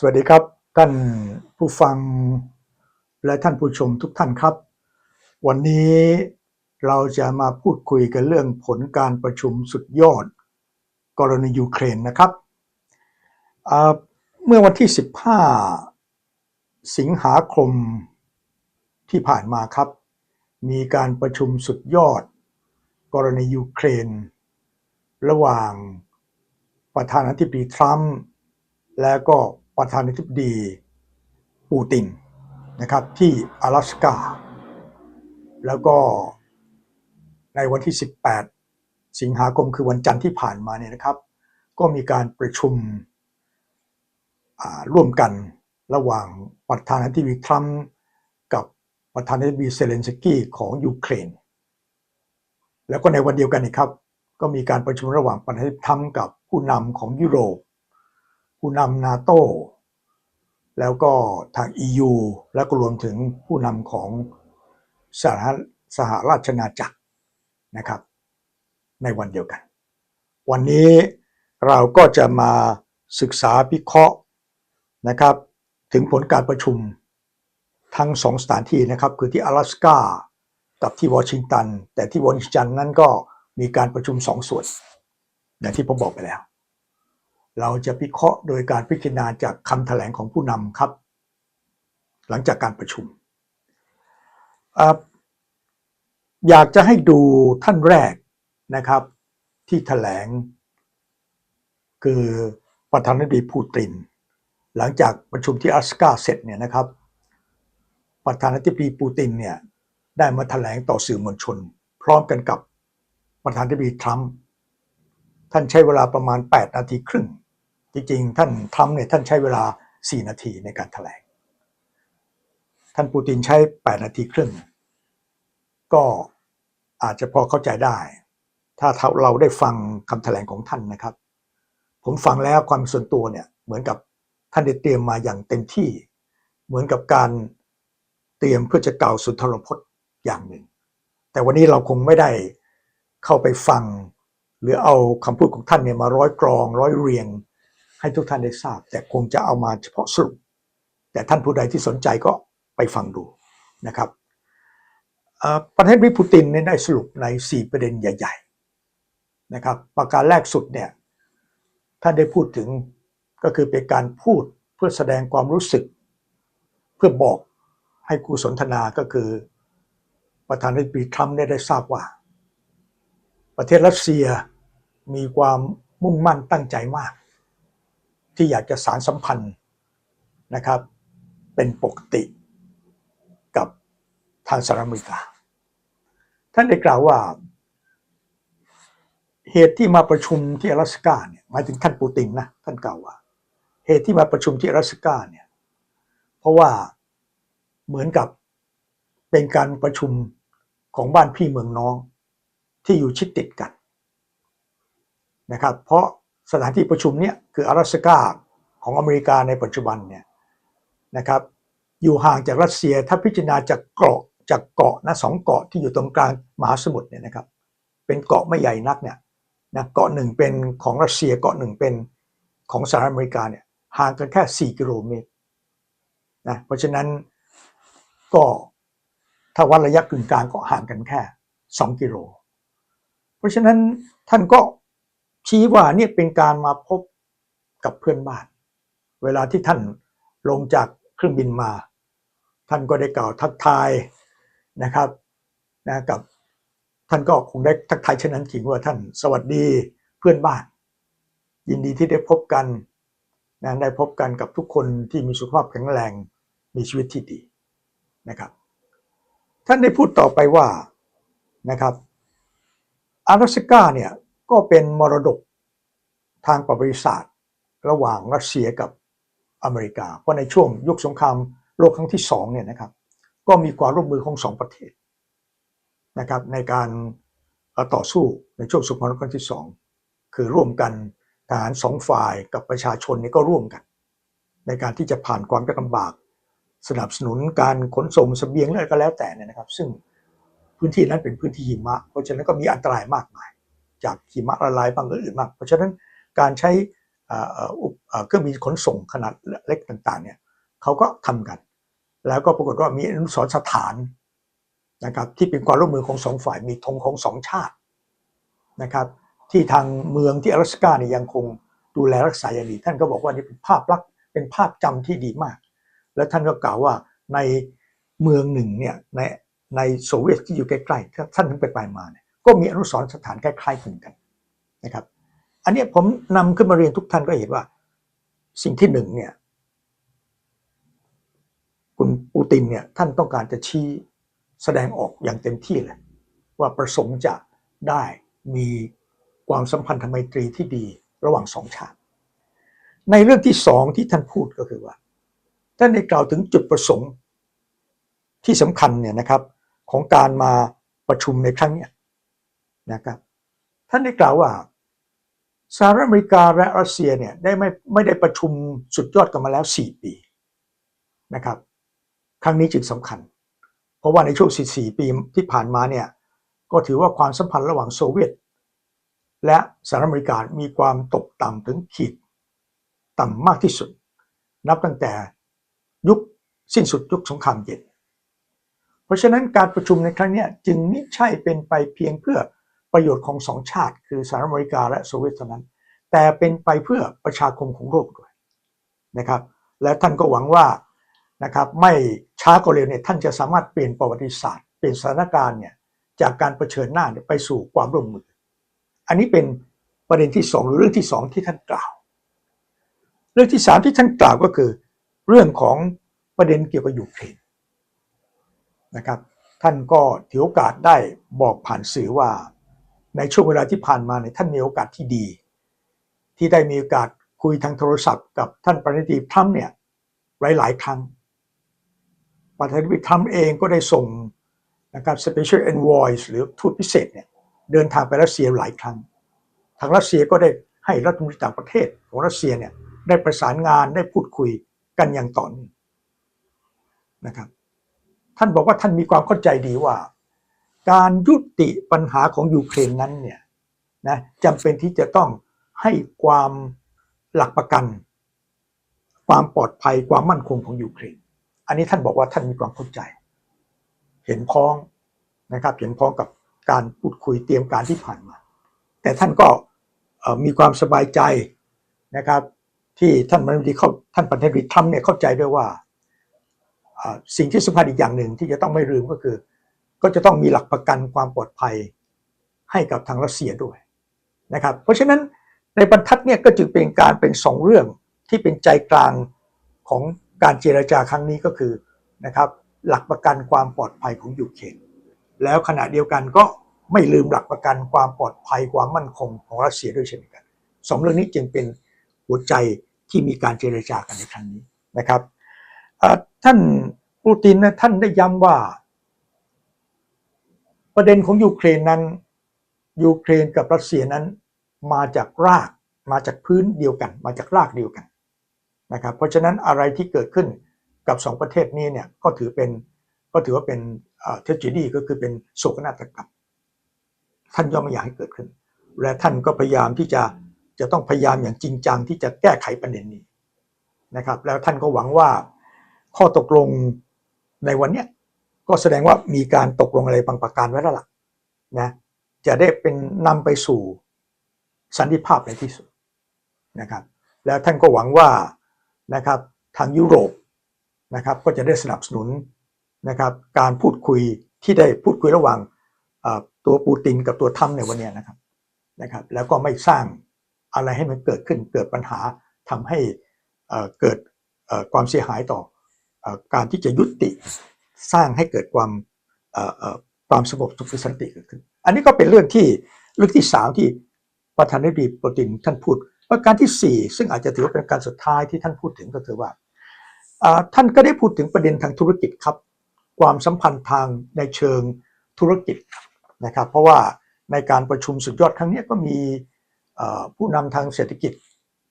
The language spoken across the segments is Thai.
สวัสดีครับ ท่านผู้ฟังและท่านผู้ชมทุกท่านครับ วันนี้เราจะมาพูดคุยกันเรื่องผลการประชุมสุดยอด กรณียูเครนนะครับเมื่อวันที่ 15 สิงหาคมที่ผ่านมาครับ มีการประชุมสุดยอด กรณียูเครน ระหว่างประธานาธิบดีทรัมป์และก็ ประธานาธิบดีปูตินนะครับที่阿拉斯กาแล้วก็ในวันที่ 18 สิงหาคมคือวันจันทร์ที่ผ่านมาเนี่ยนะครับ ก็มีการประชุมอ่าร่วมกันระหว่างประธานาธิบดีทรัมป์กับประธานาธิบดีเซเลนสกี้ของยูเครน แล้วก็ในวันเดียวกันนี่ครับ ก็มีการประชุมระหว่างประธานาธิบดีทรัมป์กับผู้นำของยุโรป ผู้นำนาโต แล้วก็ทาง EU แล้วก็รวมถึงผู้นำของสหรัฐสหราชนาจักรนะครับ ในวันเดียวกัน วันนี้เราก็จะมาศึกษาพิเคราะห์นะครับ ถึงผลการประชุมทั้งสองสถานที่นะครับ คือที่阿拉斯กากับที่วอชิงตัน แต่ที่วอชิงตันนั้นก็มีการประชุมสองส่วน อย่างที่ผมบอกไปแล้ว เราจะพิเคราะห์โดยการพิจารณาจากคำแถลงของผู้นำครับ หลังจากการประชุมออยากจะให้ดูท่านแรกนะครับ ที่แถลง คือประธานาธิบดีปูติน หลังจากประชุมที่อัสกาเสร็จเนี่ยนะครับ ประธานาธิบดีปูตินเนี่ยได้มาแถลงต่อสื่อมวลชน พร้อมกันกับประธานาธิบดีทรัมป์ท่านใช้เวลาประมาณ 8 นาทีครึ่ง จริงๆ ท่านทรัมป์เนี่ยท่านใช้เวลา 4 นาทีในการแถลง ท่านปูตินใช้ 8 นาทีครึ่ง ก็อาจจะพอเข้าใจได้ ถ้าเราได้ฟังคำแถลงของท่านนะครับ ผมฟังแล้วความส่วนตัวเนี่ยเหมือนกับท่านได้เตรียมมาอย่างเต็มที่ เหมือนกับการเตรียมเพื่อจะกล่าวสุนทรพจน์อย่างหนึ่ง แต่วันนี้เราคงไม่ได้เข้าไปฟัง หรือเอาคำพูดของท่านเนี่ยมาร้อยกรอง ร้อยเรียง ให้ทุกท่านได้ทราบ แต่คงจะเอามาเฉพาะสรุป แต่ท่านผู้ใดที่สนใจก็ไปฟังดูนะครับประเทศวิปูตินเนี่ยได้สรุปใน 4 ประเด็นใหญ่ ๆ นะครับ ประการแรกสุดเนี่ยท่านได้พูดถึงก็คือเป็นการพูดเพื่อแสดงความรู้สึก เพื่อบอกให้กูสนทนาก็คือประธานาธิบดีทรัมป์ได้ทราบว่า ประเทศรัสเซียมีความมุ่งมั่นตั้งใจมาก ที่อยากจะสารสัมพันธ์นะครับ เป็นปกติกับทางสหรัฐอเมริกา ท่านได้กล่าวว่า เหตุที่มาประชุมที่阿拉斯กาเนี่ยหมายถึงท่านปูตินนะท่านกล่าวว่า เหตุที่มาประชุมที่阿拉斯กาเนี่ยเพราะว่าเหมือนกับเป็นการประชุมของบ้านพี่เมืองน้องที่อยู่ชิดติดกันนะครับ เพราะ สถานที่ประชุมเนี่ยคือ阿拉斯กาของอเมริกาในปัจจุบันเนี่ยนะครับ อยู่ห่างจากรัสเซียถ้าพิจารณาจากเกาะจากเกาะนะสองเกาะที่อยู่ตรงกลางมหาสมุทรเนี่ยนะครับ เป็นเกาะไม่ใหญ่นักเนี่ยนะเกาะหนึ่งเป็นของรัสเซียเกาะหนึ่งเป็นของสหรัฐอเมริกาเนี่ยห่างกันแค่ 4 กิโลเมตรนะเพราะฉะนั้นก็ถ้าวัดระยะกึ่งกลางก็ห่างกันแค่ 2 กิโล เพราะฉะนั้นท่านก็ ชี้ว่าเนี่ยเป็นการมาพบกับเพื่อนบ้าน เวลาที่ท่านลงจากเครื่องบินมา ท่านก็ได้กล่าวทักทายนะครับนะกับท่านก็คงได้ทักทายเช่นนั้นจริงว่าท่านสวัสดีเพื่อนบ้าน ยินดีที่ได้พบกันนะได้พบกันกับทุกคนที่มีสุขภาพแข็งแรงมีชีวิตที่ดีนะครับ ท่านได้พูดต่อไปว่านะครับอารัสกาเนี่ย ก็เป็นมรดกทางประวัติศาสตร์ ระหว่างรัสเซียกับอเมริกา เพราะในช่วงยุคสงครามโลกครั้งที่สองเนี่ยนะครับ ก็มีความร่วมมือของสองประเทศนะครับในการต่อสู้ในช่วงสงครามโลกครั้งที่สองคือร่วมกันทหารสองฝ่ายกับประชาชนนี่ก็ร่วมกัน ในการที่จะผ่านความยากลำบาก สนับสนุนการขนส่งเสบียงอะไรก็แล้วแต่เนี่ยนะครับ ซึ่งพื้นที่นั้นเป็นพื้นที่หิมะ เพราะฉะนั้นก็มีอันตรายมากมาย จากหิมะละลายบางอื่นมากเพราะฉะนั้นการใช้เครื่องบินขนส่งขนาดเล็กต่างๆเนี่ยเขาก็ทำกัน แล้วก็ปรากฏว่ามีอนุสรสถานนะครับที่เป็นความร่วมมือของสองฝ่ายมีธงของสองชาตินะครับที่ทางเมืองที่อลาสก้าเนี่ยยังคงดูแลรักษาอย่างดีท่านก็บอกว่านี่เป็นภาพลักษณ์เป็นภาพจำที่ดีมาก แล้วท่านก็กล่าวว่าในเมืองหนึ่งเนี่ยในในโซเวียตที่อยู่ใกล้ๆถ้าท่านถึงไปไปมาเนี่ย ก็มีอนุสรณ์สถานคล้ายๆคลึงกันนะครับ อันนี้ผมนำขึ้นมาเรียนทุกท่านก็เห็นว่า สิ่งที่หนึ่งเนี่ย คุณปูตินเนี่ยท่านต้องการจะชี้แสดงออกอย่างเต็มที่เลย ว่าประสงค์จะได้มีความสัมพันธไมตรีที่ดีระหว่างสองชาติ ในเรื่องที่สองที่ท่านพูดก็คือว่า ท่านได้กล่าวถึงจุดประสงค์ที่สำคัญเนี่ยนะครับของการมาประชุมในครั้งเนี้ย นะครับ ท่านได้กล่าวว่าสหรัฐอเมริกาและรัสเซียเนี่ยได้ไม่ไม่ได้ประชุมสุดยอดกันมาแล้ว 4 ปีนะครับ ครั้งนี้จึงสำคัญ เพราะว่าในช่วง4ปีที่ผ่านมาเนี่ยก็ถือว่าความสัมพันธ์ระหว่างโซเวียต และสหรัฐอเมริกามีความตกต่ำถึงขีดต่ำมากที่สุด นับตั้งแต่ยุคสิ้นสุดยุคสงครามเย็น เพราะฉะนั้นการประชุมในครั้งนี้จึงไม่ใช่เป็นไปเพียงเพื่อ ประโยชน์ของสองชาติ คือสหรัฐอเมริกาและโซเวียตเท่านั้น แต่เป็นไปเพื่อประชาคมของโลกด้วยนะครับ และท่านก็หวังว่านะครับไม่ช้าก็เร็วเนี่ยท่านจะสามารถเปลี่ยนประวัติศาสตร์ เปลี่ยนสถานการณ์เนี่ยจากการเผชิญหน้าไปสู่ความร่วมมือ อันนี้เป็นประเด็นที่สองหรือเรื่องที่สองที่ท่านกล่าว เรื่องที่สามที่ท่านกล่าวก็คือ เรื่องของประเด็นเกี่ยวกับยูเครนนะครับ ท่านก็ถือโอกาสได้บอกผ่านสื่อว่า ในช่วงเวลาที่ผ่านมาเนี่ยท่านมีโอกาสที่ดี ที่ได้มีโอกาสคุยทางโทรศัพท์กับท่านประธานาธิบดีทรัมป์เนี่ยหลาย ๆ ครั้ง ประธานาธิบดีทรัมป์เองก็ได้ส่งนะครับ Special Envoy หรือทูตพิเศษเนี่ยเดินทางไปรัสเซียหลายครั้ง ทางรัสเซียก็ได้ให้รัฐมนตรีต่างประเทศของรัสเซียเนี่ยได้ประสานงานได้พูดคุยกันอย่างต่อเนื่องนะครับ ท่านบอกว่าท่านมีความเข้าใจดีว่า การยุติปัญหาของยูเครนนั้นเนี่ยนะจำเป็นที่จะต้องให้ความหลักประกัน ความปลอดภัยความมั่นคงของยูเครน อันนี้ท่านบอกว่าท่านมีความเข้าใจ เห็นพ้องนะครับ เห็นพ้องกับการพูดคุยเตรียมการที่ผ่านมา แต่ท่านก็มีความสบายใจนะครับ ที่ท่านประธานดีเข้าท่านประธานาธิบดีทรัมป์เนี่ยเข้าใจด้วยว่าสิ่งที่สำคัญอีกอย่างหนึ่งที่จะต้องไม่ลืมก็คือ ก็จะต้องมีหลักประกันความปลอดภัยให้กับทางรัสเซียด้วยนะครับ เพราะฉะนั้นในบรรทัดเนี่ยก็จึงเป็นการเป็นสองเรื่องที่เป็นใจกลางของการเจรจาครั้งนี้ก็คือนะครับหลักประกันความปลอดภัยของยูเครนแล้วขณะเดียวกันก็ไม่ลืมหลักประกันความปลอดภัยความมั่นคงของรัสเซียด้วยเช่นกันสองเรื่องนี้จึงเป็นหัวใจที่มีการเจรจากันในครั้งนี้นะครับท่านปูตินนะท่านได้ย้ำว่า ประเด็นของยูเครนนั้นยูเครนกับรัสเซียนั้นมาจากรากมาจากพื้นเดียวกัน มาจากรากเดียวกันนะครับเพราะฉะนั้นอะไรที่เกิดขึ้นกับสองประเทศนี้เนี่ยก็ถือเป็นก็ถือว่าเป็นเท r จดีก็คือเป็นโศกนาฏกรรมท่านย่อมไม่อยากให้เกิดขึ้น และท่านก็พยายามที่จะจะต้องพยายามอย่างจริงจังที่จะแก้ไขประเด็นนี้นะครับ แล้วท่านก็หวังว่าข้อตกลงในวันนี้ ก็แสดงว่ามีการตกลงอะไรบางประการไว้แล้วล่ะนะจะได้เป็นนำไปสู่สันติภาพในที่สุดนะครับ แล้วท่านก็หวังว่านะครับทางยุโรปนะครับก็จะได้สนับสนุนนะครับการพูดคุยที่ได้พูดคุยระหว่างตัวปูตินกับตัวทัมในวันนี้นะครับนะครับ แล้วก็ไม่สร้างอะไรให้มันเกิดขึ้นเกิดปัญหาทำให้เกิดความเสียหายต่อการที่จะยุติ สร้างให้เกิดความความสงบสุขสันติเกิดขึ้น อันนี้ก็เป็นเรื่องที่เรื่องที่สามที่ประธานาธิบดีปตินท่านพูด ประการที่สี่ซึ่งอาจจะถือว่าเป็นการสุดท้ายที่ท่านพูดถึงก็คือว่าท่านก็ได้พูดถึงประเด็นทางธุรกิจครับ ความสัมพันธ์ทางในเชิงธุรกิจนะครับ เพราะว่าในการประชุมสุดยอดครั้งนี้ก็มีผู้นำทางเศรษฐกิจ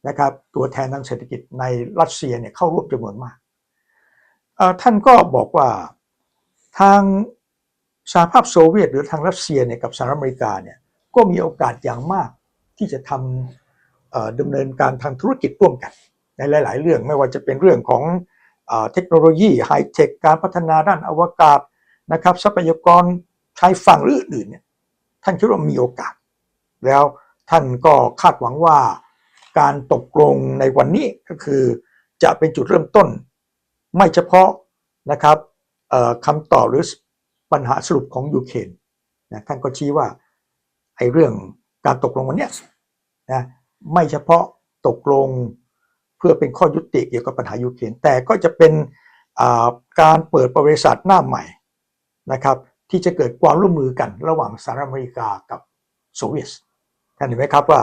นะครับ ตัวแทนทางเศรษฐกิจในรัสเซียเนี่ยเข้าร่วมจำนวนมากท่านก็บอกว่า ทางสหภาพโซเวียต หรือทางรัสเซียเนี่ยกับสหรัฐอเมริกาเนี่ยก็มีโอกาสอย่างมากที่จะทำดำเนินการทางธุรกิจร่วมกัน ในหลาย ๆ เรื่องไม่ว่าจะเป็นเรื่องของอเทคโนโลยีไฮเทคการพัฒนาด้านอวกาศนะครับทรัพยากรชายฝั่งหรืออื่นเนี่ยท่านคิดว่ามีโอกาส แล้วท่านก็คาดหวังว่าการตกลงในวันนี้ก็คือจะเป็นจุดเริ่มต้น ไม่เฉพาะนะครับ คำตอบหรือปัญหาสรุปของยูเครนนะท่านก็ชี้ว่าไอ้เรื่องการตกลงวันนี้นะไม่เฉพาะตกลงเพื่อเป็นข้อยุติเกี่ยวกับปัญหายูเครนแต่ก็จะเป็นการเปิดบริษัทหน้าใหม่นะครับที่จะเกิดความร่วมมือกันระหว่างสหรัฐอเมริกากับโซเวียตท่านเห็นไหมครับว่า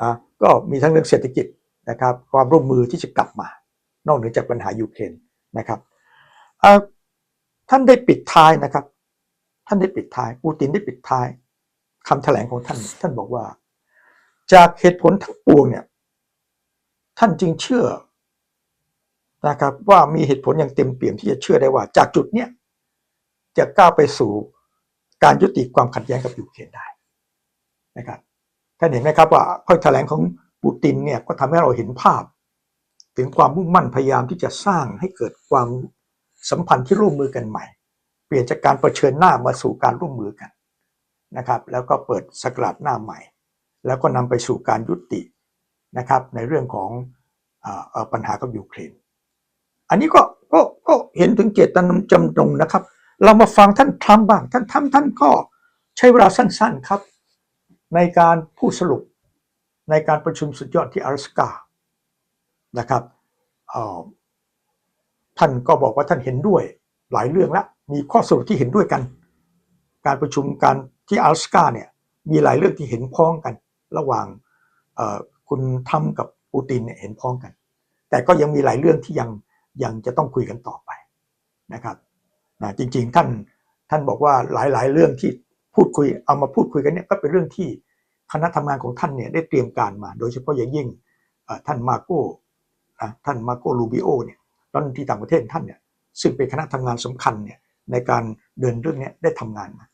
อ่าก็มีทั้งเรื่องเศรษฐกิจนะครับความร่วมมือที่จะกลับมา นอกเหนือจากปัญหายูเครนนะครับอ่า ท่านได้ปิดท้ายนะครับ ท่านได้ปิดท้าย ปูตินได้ปิดท้ายคำแถลงของท่าน ท่านบอกว่า จากเหตุผลทั้งปวงเนี่ย ท่านจึงเชื่อนะครับ ว่ามีเหตุผลอย่างเต็มเปี่ยมที่จะเชื่อได้ว่า จากจุดเนี้ยจะก้าวไปสู่การยุติความขัดแย้งกับยูเครนได้นะครับท่านเห็นไหมครับว่าข้อแถลงของปูตินเนี่ยก็ทำให้เราเห็นภาพ ถึงความมุ่งมั่นพยายามที่จะสร้างให้เกิดความ สัมพันธ์ที่ร่วมมือกันใหม่ เปลี่ยนจากการรเผชิญหน้ามาสู่การร่วมมือกันนะครับ แล้วก็เปิดสกราดหน้าใหม่ แล้วก็นำไปสู่การยุตินะครับในเรื่องของออปัญหากับยูเครน อันนี้ก็ก็ก็เห็นถึงเจตนาจำนงนะครับ เรามาฟังท่านทรัมป์บ้างท่านทรัมป์ท่านก็ใช้เวลาสั้นๆครับ ในการพูดสรุปในการประชุมสุดยอดที่อาร์สกานะครับ ท่านก็บอกว่าท่านเห็นด้วยหลายเรื่องละมีข้อสรุปที่เห็นด้วยกัน การประชุมการที่อัลสกาเนี่ยมีหลายเรื่องที่เห็นพ้องกัน ระหว่างคุณทำกับปูตินเนี่ยเห็นพ้องกัน แต่ก็ยังมีหลายเรื่องที่ยังยังจะต้องคุยกันต่อไปนะครับนะจริงๆท่านท่านบอกว่าหลายๆ เรื่องที่พูดคุยเอามาพูดคุยกันเนี่ยก็เป็นเรื่องที่คณะทำงานของท่านเนี่ยได้เตรียมการมา โดยเฉพาะอย่างยิ่งท่านมาโก้ท่านมาโก้ลูบิโอเนี่ย รัฐมนตรีต่างประเทศท่านเนี่ยซึ่งเป็นคณะทำงานสำคัญเนี่ยในการเดินเรื่องนี้ได้ทำงานมา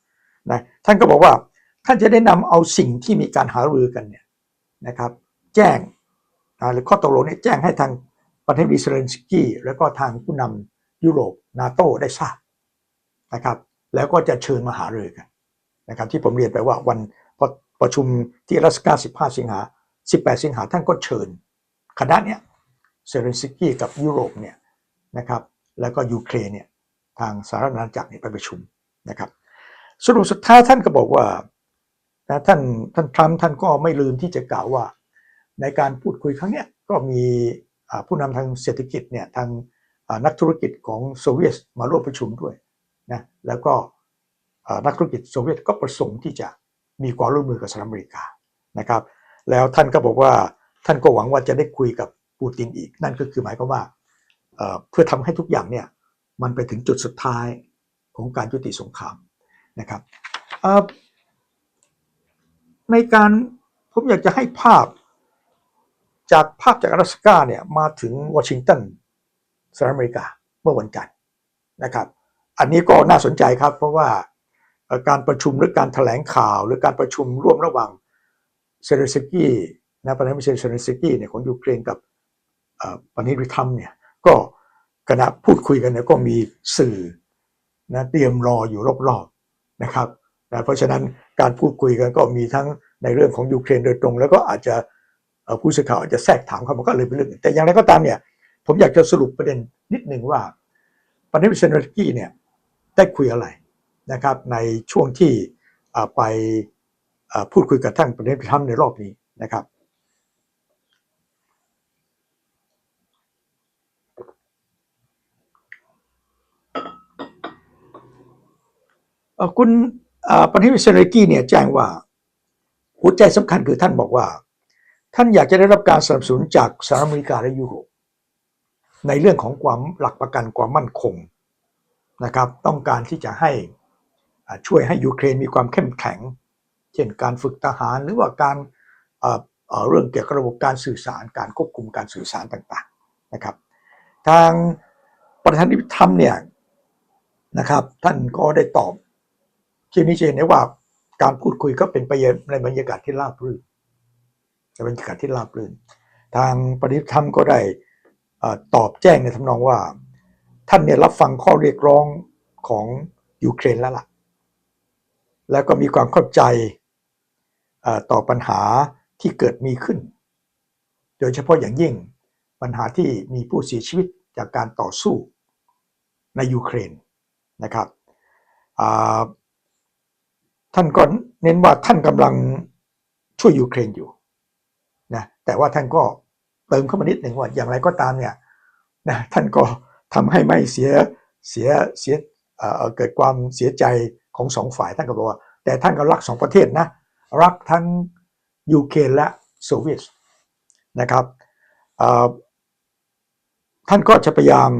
นะท่านก็บอกว่าท่านจะได้นำเอาสิ่งที่มีการหารือกันเนี่ยนะครับ แจ้งอ่าหรือข้อตกลงเนี่ยแจ้งให้ทางประเทศวิเซเลนสกี้แล้วก็ทางผู้นำยุโรปนาโตได้ทราบนะครับ แล้วก็จะเชิญมาหารือกันนะครับ ที่ผมเรียนไปว่าวันพอประชุมที่รัสกา15 สิงหา 18 สิงหาท่านก็เชิญ คณะเนี้ยเซเลนสกี้กับยุโรปเนี่ย นะครับแล้วก็ยูเครนเนี่ยทางสหรัฐอาณาจักรเนี่ยไปประชุมนะครับสรุปสุดท้ายท่านก็บอกว่านะท่านท่านทรัมป์ท่านก็ไม่ลืมที่จะกล่าวว่า ในการพูดคุยครั้งเนี้ยก็มีผู้นำทางเศรษฐกิจเนี่ยทางนักธุรกิจของโซเวียตมาร่วมประชุมด้วยนะแล้วก็นักธุรกิจโซเวียตก็ประสงค์ที่จะมีความร่วมมือกับสหรัฐอเมริกานะครับ แล้วท่านก็บอกว่าท่านก็หวังว่าจะได้คุยกับปูตินอีก นั่นก็คือหมายความว่า เพื่อทำให้ทุกอย่างเนี่ยมันไปถึงจุดสุดท้ายของการยุติสงครามนะครับในการผมอยากจะให้ภาพจากภาพจากอลาสก้าเนี่ยมาถึงวอชิงตันสหรัฐอเมริกาเมื่อวันจันทร์นะครับ อันนี้ก็น่าสนใจครับเพราะว่าการประชุมหรือการถแถลงข่าว หรือการประชุมร่วมระหว่างเซเลสกี้นะประธานาธิบดีเซเลสกี้เนี่ยของยูเครนกับปานิริทัมเนี่ย ก็ขณะพูดคุยกันเนี่ยก็มีสื่อนะเตรียมรออยู่รอบๆนะครับนะเพราะฉะนั้นการพูดคุยกันก็มีทั้งในเรื่องของยูเครนโดยตรง แล้วก็อาจจะผู้สื่อข่าวอาจจะแทรกถามเขามันก็เลยเป็นเรื่องแต่อย่างไรก็ตามเนี่ยผมอยากจะสรุปประเด็นนิดหนึ่งว่าปณิธเซนสกี้เนี่ยได้คุยอะไรนะครับในช่วงที่ไปพูดคุยกับท่านประเด็นพิธรรมในรอบนี้นะครับ เอ่อ คุณปณิธเซนสกี้เนี่ยแจ้งว่า หัวใจสำคัญคือท่านบอกว่า ท่านอยากจะได้รับการสนับสนุนจากสหรัฐอเมริกาและยุโรปในเรื่องของความหลักประกันความมั่นคงนะครับ ต้องการที่จะให้ช่วยให้ยูเครนมีความเข้มแข็ง เช่นการฝึกทหารหรือว่าการเอ่อเอ่อเรื่องเกี่ยวกับระบบการสื่อสารการควบคุมการสื่อสารต่างๆนะครับ ทางประธานาธิบดีทรัมป์เนี่ยนะครับท่านก็ได้ตอบ ทีนี้จะเห็นได้ว่าการพูดคุยก็เป็นไปในบรรยากาศที่ราบรื่นในบรรยากาศที่ราบรื่น ทางปฏิธรรมก็ได้ตอบแจ้งในทำนองว่า ท่านเนี่ยรับฟังข้อเรียกร้องของยูเครนแล้วล่ะ แล้วก็มีความเข้าใจต่อปัญหาที่เกิดมีขึ้น โดยเฉพาะอย่างยิ่งปัญหาที่มีผู้เสียชีวิตจากการต่อสู้ในยูเครนนะครับ ท่านก็เน้นว่าท่านกำลังช่วยยูเครนอยู่นะแต่ว่าท่านก็เติมเข้ามานิดหนึ่งว่าอย่างไรก็ตามเนี่ยนะท่านก็ทำให้ไม่เสียเสียเสียเเกิดความเสียใจของสองฝ่ายท่านก็บอกว่า แต่ท่านก็รักสองประเทศนะรักทั้งยูเครนและโซเวียตนะครับท่านก็จะพยายาม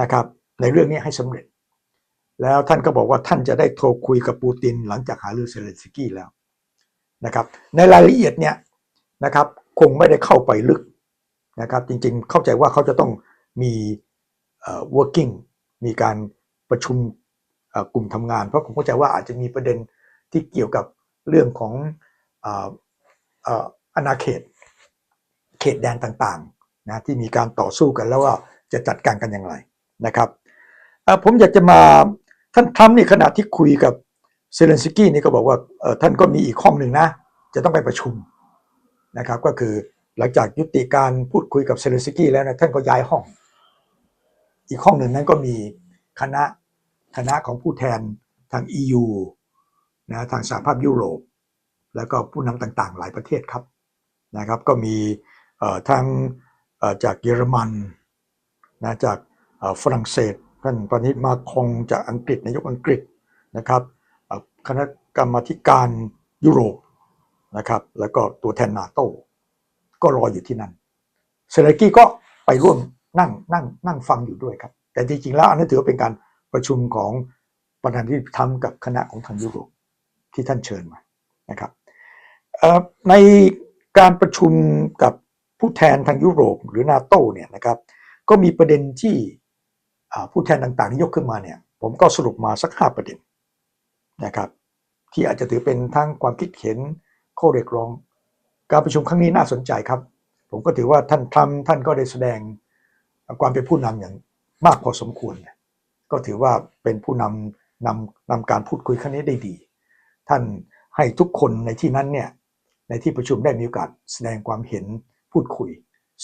นะครับในเรื่องนี้ให้สำเร็จ แล้วท่านก็บอกว่าท่านจะได้โทรคุยกับปูตินหลังจากหารือเซเลนสกี้แล้วนะครับ ในรายละเอียดเนี่ยนะครับคงไม่ได้เข้าไปลึกนะครับ จริงๆเข้าใจว่าเขาจะต้องมี working มีการประชุมกลุ่มทำงาน เพราะผมเข้าใจว่าอาจจะมีประเด็นที่เกี่ยวกับเรื่องของอาณาเขตเขตแดนต่างๆนะที่มีการต่อสู้กันแล้วว่าจะจัดการกันอย่างไรนะครับผมอยากจะมา ท่านทรัมป์นี่ขณะที่คุยกับเซเลนสกี้นี่ก็บอกว่าท่านก็มีอีกห้องหนึ่งนะ จะต้องไปประชุมนะครับ ก็คือหลังจากยุติการพูดคุยกับเซเลนสกี้แล้วนะท่านก็ย้ายห้อง อีกห้องหนึ่งนั้นก็มีคณะคณะของผู้แทนทาง EU นะทางสหภาพยุโรป แล้วก็ผู้นำต่างๆ หลายประเทศครับนะครับ ก็มีเอ่อทางจากเยอรมันนะจากฝรั่งเศส ท่านปานิมาคงจากอังกฤษนายกอังกฤษนะครับคณะกรรมาธิการยุโรปนะครับแล้วก็ตัวแทนนาโต้ก็รออยู่ที่นั่นเซเลกี้ก็ไปร่วมนั่งนั่งนั่งฟังอยู่ด้วยครับ แต่จริงๆแล้วอันนั้นถือว่าเป็นการประชุมของประธานาธิบดีทรัมป์กับคณะของทางยุโรปที่ท่านเชิญมานะครับในการประชุมกับผู้แทนทางยุโรปหรือนาโตเนี่ยนะครับก็มีประเด็นที่ ผู้แทนต่างๆที่ยกขึ้นมาเนี่ยผมก็สรุปมาสักห้าประเด็นนะครับที่อาจจะถือเป็นทั้งความคิดเห็นข้อเรียกร้อง การประชุมครั้งนี้น่าสนใจครับ ผมก็ถือว่าท่านทรัมป์ท่านก็ได้แสดงความเป็นผู้นำอย่างมากพอสมควร ก็ถือว่าเป็นผู้นำนำนำการพูดคุยครั้งนี้ได้ดี ท่านให้ทุกคนในที่นั้นเนี่ยในที่ประชุมได้มีโอกาสแสดงความเห็นพูดคุย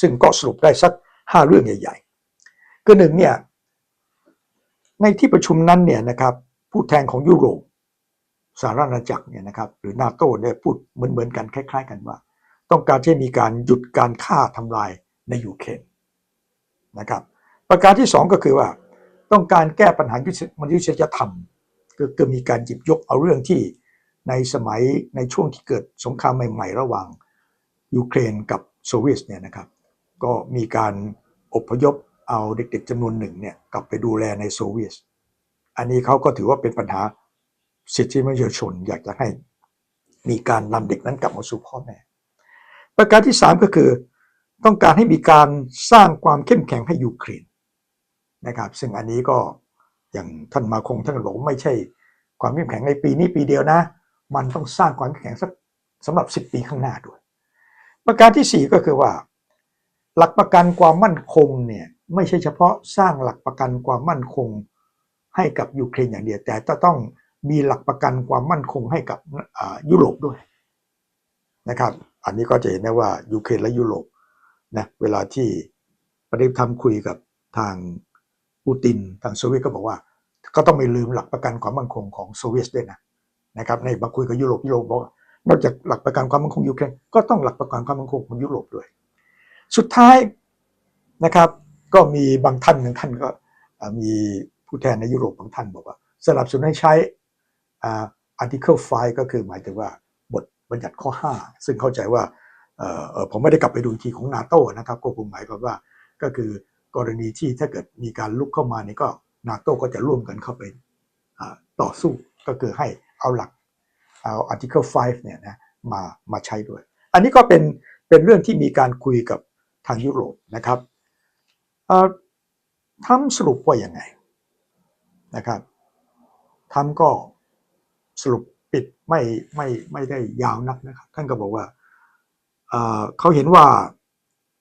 ซึ่งก็สรุปได้สักห้าเรื่องใหญ่ ๆ ก็หนึ่งเนี่ย ในที่ประชุมนั้นเนี่ยนะครับผู้แทนของยุโรปสหรัฐอาณาจักรเนี่ยนะครับหรือนาโต้เนี่ยพูดเหมือนๆกันคล้าย ๆ กันว่า ต้องการที่มีการหยุดการฆ่าทำลายในยูเครนนะครับประการที่สองก็คือว่าต้องการแก้ปัญหามนุษยธรรมก็คือมีการหยิบยกเอาเรื่องที่ในสมัยในช่วงที่เกิดสงครามใหม่ ๆ ระหว่างยูเครนกับโซเวียตเนี่ยนะครับก็มีการอพยพ เอาเด็กๆจำนวนหนึ่งเนี่ยกลับไปดูแลในโซเวียตอันนี้เขาก็ถือว่าเป็นปัญหาสิทธิมนุษยชนอยากจะให้มีการนำเด็กนั้นกลับมาสู่พ่อแม่ ประการที่สามก็คือต้องการให้มีการสร้างความเข้มแข็งให้ยูเครนนะครับ ซึ่งอันนี้ก็อย่างท่านมาคงท่านก็บอกว่าไม่ใช่ความเข้มแข็งในปีนี้ปีเดียวนะ มันต้องสร้างความเข้มแข็งสักสำหรับ 10 ปีข้างหน้าด้วย ประการที่ 4 ก็คือว่า หลักประกันความมั่นคงเนี่ย ไม่ใช่เฉพาะสร้างหลักประกันความมั่นคง ให้กับยูเครนอย่างเดียว แต่จะต้องมีหลักประกันความมั่นคงให้กับยุโรปด้วยนะครับ อันนี้ก็จะเห็นได้ว่ายูเครนและยุโรปนะเวลาที่ประเทศทำคุยกับทางปูตินทางโซเวียตก็บอกว่า ก็ต้องไม่ลืมหลักประกันความมั่นคงของโซเวียตด้วยนะนะครับในมาคุยกับยุโรปยุโรปบอกนอกจากหลักประกันความมั่นคงยูเครนก็ต้องหลักประกันความมั่นคงของยุโรปด้วย สุดท้ายนะครับ ก็มีบางท่านหนึ่งท่านก็มีผู้แทนในยุโรปบางท่านบอกว่า สนับสนุนให้ใช้อ่า article 5 ก็คือหมายถึงว่าบทบัญญัติข้อ 5 ซึ่งเข้าใจว่าเออผมไม่ได้กลับไปดูอีกทีของนาโต้นะครับก็คงหมายความว่าก็คือกรณีที่ถ้าเกิดมีการลุกเข้ามานี่ก็นาโต้ก็จะร่วมกันเข้าไปต่อสู้ก็คือให้เอาหลักเอา article 5 เนี่ยนะมามาใช้ด้วย อันนี้ก็เป็นเป็นเรื่องที่มีการคุยกับทางยุโรปนะครับ ทำสรุปว่าย่างไงนะครับทำก็สรุปปิดไม่ไม่ไม่ได้ยาวนักนะครับท่านก็บอกว่าเขาเห็นว่า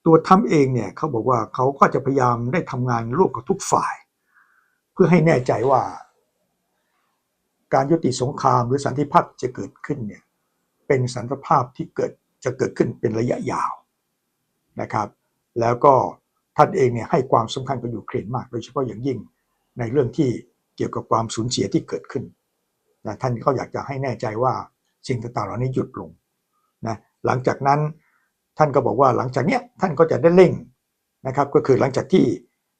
ตัวทรัมป์เองเนี่ยเขาบอกว่าเขาก็จะพยายามได้ทำงานร่วมกับทุกฝ่าย เพื่อให้แน่ใจว่า การยุติสงครามหรือสันติภาพจะเกิดขึ้นเนี่ยเป็นสันติภาพที่เกิดจะเกิดขึ้นเป็นระยะยาวนะครับ แล้วก็ ท่านเองเนี่ยให้ความสำคัญกับยูเครนมาก โดยเฉพาะอย่างยิ่งในเรื่องที่เกี่ยวกับความสูญเสียที่เกิดขึ้นนะท่านเขาอยากจะให้แน่ใจว่าสิ่งต่างๆเหล่านี้หยุดลงนะหลังจากนั้นท่านก็บอกว่าหลังจากเนี้ยท่านก็จะได้เร่งนะครับก็คือหลังจากที่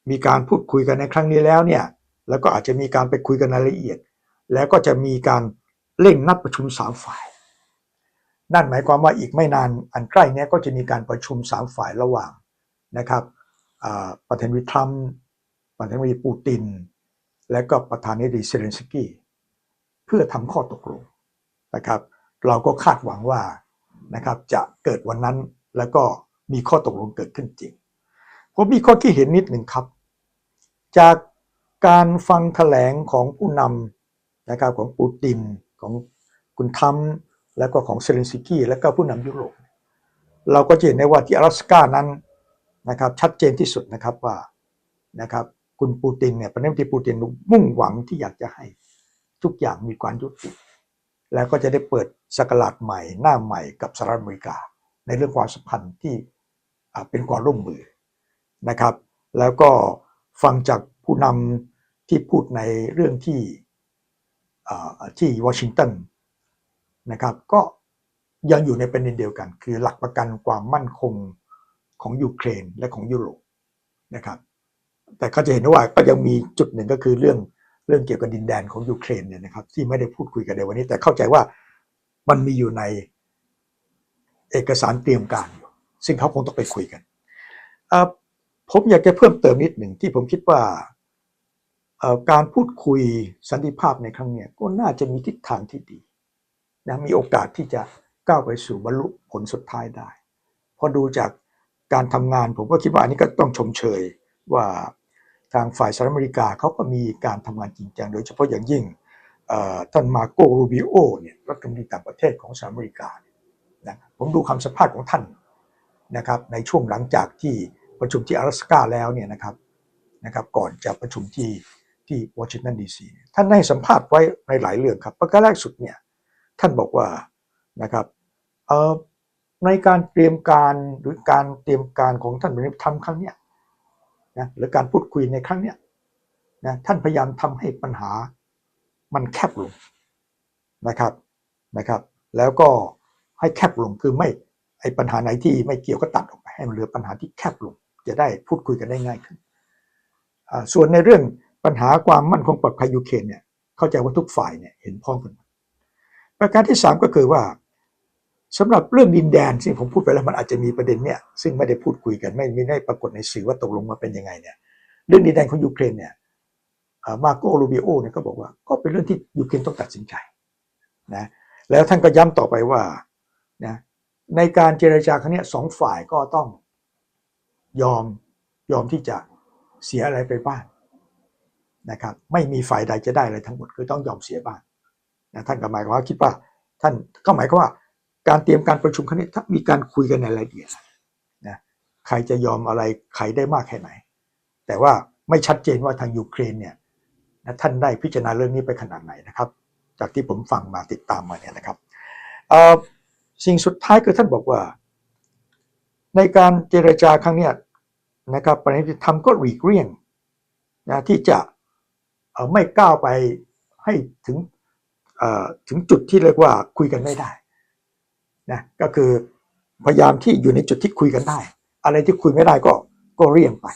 มีการพูดคุยกันในครั้งนี้แล้วเนี่ยแล้วก็อาจจะมีการไปคุยกันรายละเอียด แล้วก็จะมีการเร่งนัดประชุมสามฝ่าย นั่นหมายความว่าอีกไม่นานอันใกล้เนี้ยก็จะมีการประชุมสามฝ่ายระหว่างนะครับ ประธานาธิบดีทรัมป์ประธานาธิบดีปูติน และก็ประธานาธิบดีเซเลนสกี้เพื่อทำข้อตกลงนะครับ เราก็คาดหวังว่านะครับจะเกิดวันนั้นแล้วก็มีข้อตกลงเกิดขึ้นจริง ผมมีข้อคิดเห็นนิดหนึ่งครับ จากการฟังแถลงของผู้นำนะครับของปูตินของคุณทรัมป์แล้วก็ของเซเลนสกี้แล้วก็ผู้นำยุโรป เราก็จะเห็นได้ว่าที่阿拉斯ก้านั้น นะครับชัดเจนที่สุดนะครับว่านะครับคุณปูตินเนี่ยประธานาธิบดีปูตินมุ่งหวังที่อยากจะให้ทุกอย่างมีความยุติ แล้วก็จะได้เปิดสกราชใหม่หน้าใหม่กับสหรัฐอเมริกา ในเรื่องความสัมพันธ์ที่เป็นความร่วมมือนะครับ แล้วก็ฟังจากผู้นำที่พูดในเรื่องที่ที่วอชิงตันนะครับก็ยังอยู่ในประเด็นเดียวกัน คือหลักประกันความมั่นคง ของยูเครนและของยุโรปนะครับแต่ก็จะเห็นว่าก็ยังมีจุดหนึ่งก็คือเรื่องเรื่องเกี่ยวกับดินแดนของยูเครนเนี่ยนะครับที่ไม่ได้พูดคุยกันในวันนี้ แต่เข้าใจว่ามันมีอยู่ในเอกสารเตรียมการอยู่ซึ่งเขาคงต้องไปคุยกันผมอยากจะเพิ่มเติมนิดหนึ่งที่ผมคิดว่าการพูดคุยสันติภาพในครั้งนี้ก็น่าจะมีทิศทางที่ดีนะมีโอกาสที่จะก้าวไปสู่บรรลุผลสุดท้ายได้ พอดูจาก การทำงานผมก็คิดว่าอันนี้ก็ต้องชมเชยว่าทางฝ่ายสหรัฐอเมริกาเขาก็มีการทำงานจริงจังโดยเฉพาะอย่างยิ่งเอ่อท่านมาโกรูบิโอเนี่ยรัฐมนตรีต่างประเทศของสหรัฐอเมริกาเนี่ยนะผมดูคำสัมภาษณ์ของท่านนะครับในช่วงหลังจากที่ประชุมที่阿拉斯ก้าแล้วเนี่ยนะครับนะครับก่อนจะประชุมที่ที่วอชิงตันดีซีท่านให้สัมภาษณ์ไว้ในหลายเรื่องครับประการแรกสุดเนี่ยท่านบอกว่านะครับเอ่อ ในการเตรียมการหรือการเตรียมการของท่านบริทำครั้งเนี้ยนะหรือการพูดคุยในครั้งเนี้ยนะท่านพยายามทำให้ปัญหามันแคบลงนะครับนะครับ แล้วก็ให้แคบลงคือไม่ไอ้ปัญหาไหนที่ไม่เกี่ยวก็ตัดออกไปให้มันเหลือปัญหาที่แคบลง จะได้พูดคุยกันได้ง่ายขึ้น ส่วนในเรื่องปัญหาความมั่นคงปลอดภัยยูเครนเนี่ยเข้าใจว่าทุกฝ่ายเนี่ยเห็นพ้องกันประการที่สามก็คือว่า สำหรับเรื่องดินแดนซึ่งผมพูดไปแล้วมันอาจจะมีประเด็นเนี่ยซึ่งไม่ได้พูดคุยกันไม่ไม่ได้ปรากฏในสื่อว่าตกลงมาเป็นยังไงเนี่ยเรื่องดินแดนของยูเครนเนี่ยมาโกลูบิโอเนี่ยก็บอกว่าก็เป็นเรื่องที่ยูเครนต้องตัดสินใจนะแล้วท่านก็ย้ำต่อไปว่านะในการเจรจาครั้งนี้สองฝ่ายก็ต้องยอมยอมที่จะเสียอะไรไปบ้างนะครับไม่มีฝ่ายใดจะได้อะไรทั้งหมดคือต้องยอมเสียบ้างนะท่านก็หมายความว่าคิดว่าท่านก็หมายความว่า การเตรียมการประชุมครั้งนี้ถ้ามีการคุยกันในรายละเอียดนะใครจะยอมอะไรใครได้มากแค่ไหน แต่ว่าไม่ชัดเจนว่าทางยูเครนเนี่ยนะท่านได้พิจารณาเรื่องนี้ไปขนาดไหนนะครับ จากที่ผมฟังมาติดตามมาเนี่ยนะครับสิ่งสุดท้ายคือท่านบอกว่า ในการเจรจาครั้งนี้นะครับประเทศทำก็หลีกเลี่ยงนะที่จะไม่ก้าวไปให้ถึงถึงจุดที่เรียกว่าคุยกันไม่ได้ นะก็คือพยายามที่อยู่ในจุดที่คุยกันได้ อะไรที่คุยไม่ได้ก็ก็เรียงไป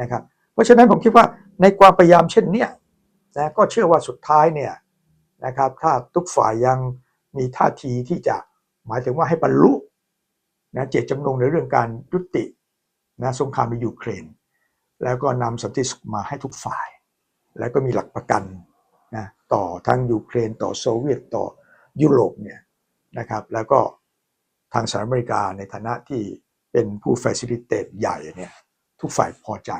นะครับ เพราะฉะนั้นผมคิดว่าในความพยายามเช่นเนี้ยนะก็เชื่อว่าสุดท้ายเนี่ยนะครับ ถ้าทุกฝ่ายยังมีท่าทีที่จะหมายถึงว่าให้บรรลุนะเจตจำนงในเรื่องการยุตินะสงครามในยูเครน แล้วก็นำสันติสุขมาให้ทุกฝ่าย แล้วก็มีหลักประกันนะต่อทั้งยูเครน ต่อโซเวียตต่อยุโรปเนี่ยนะครับ แล้วก็ ทางสหรัฐอเมริกาในฐานะที่เป็นผู้ facilitate ใหญ่เนี่ยทุกฝ่ายพอใจ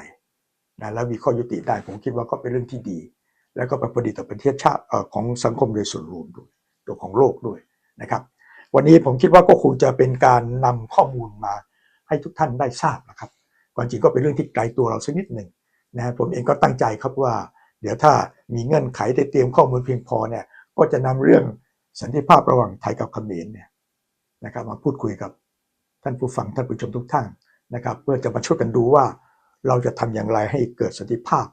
นะแล้วมีข้อยุติได้ ผมคิดว่าก็เป็นเรื่องที่ดี แล้วก็เป็นประโยชน์ต่อประเทศชาติของสังคมโดยส่วนรวมด้วยตัวของโลกด้วยนะครับ วันนี้ผมคิดว่าก็คงจะเป็นการนำข้อมูลมาให้ทุกท่านได้ทราบนะครับก่อนจริงก็เป็นเรื่องที่ไกลตัวเราสักนิดหนึ่งนะผมเองก็ตั้งใจครับว่า เดี๋ยวถ้ามีเงื่อนไขได้เตรียมข้อมูลเพียงพอเนี่ยก็จะนำเรื่องสันติภาพระหว่างไทยกับเขมรเนี่ย นะครับ มาพูดคุยกับท่านผู้ฟังท่านผู้ชมทุกท่านนะครับ เพื่อจะมาช่วยกันดูว่าเราจะทำอย่างไรให้เกิดสันติภาพ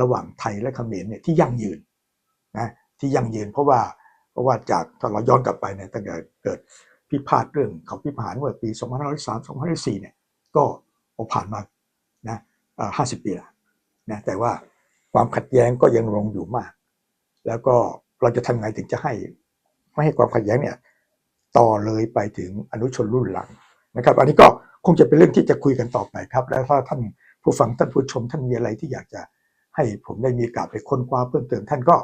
ระหว่างไทยและเขมรเนี่ยที่ยั่งยืนนะที่ยั่งยืนเพราะว่าเพราะว่าจากถ้าเราย้อนกลับไปเนี่ยตั้งแต่เกิดพิพาทเรื่องเขาพิพาทเมื่อปี 2503 2004เนี่ยก็ผ่านมานะอ่า50ปีแล้วนะแต่ว่าความขัดแย้งก็ยังลงอยู่มาก แล้วก็เราจะทำไงถึงจะให้ ไม่ให้ความขัดแย้งเนี่ย ต่อเลยไปถึงอนุชนรุ่นหลังนะครับ อันนี้ก็คงจะเป็นเรื่องที่จะคุยกันต่อไปครับ แล้วถ้าท่านผู้ฟังท่านผู้ชมท่านมีอะไรที่อยากจะให้ผมได้มีโอกาสไปค้นคว้าเพิ่มเติมท่านก็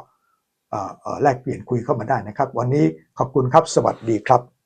แลกเปลี่ยนคุยเข้ามาได้นะครับ วันนี้ขอบคุณครับสวัสดีครับ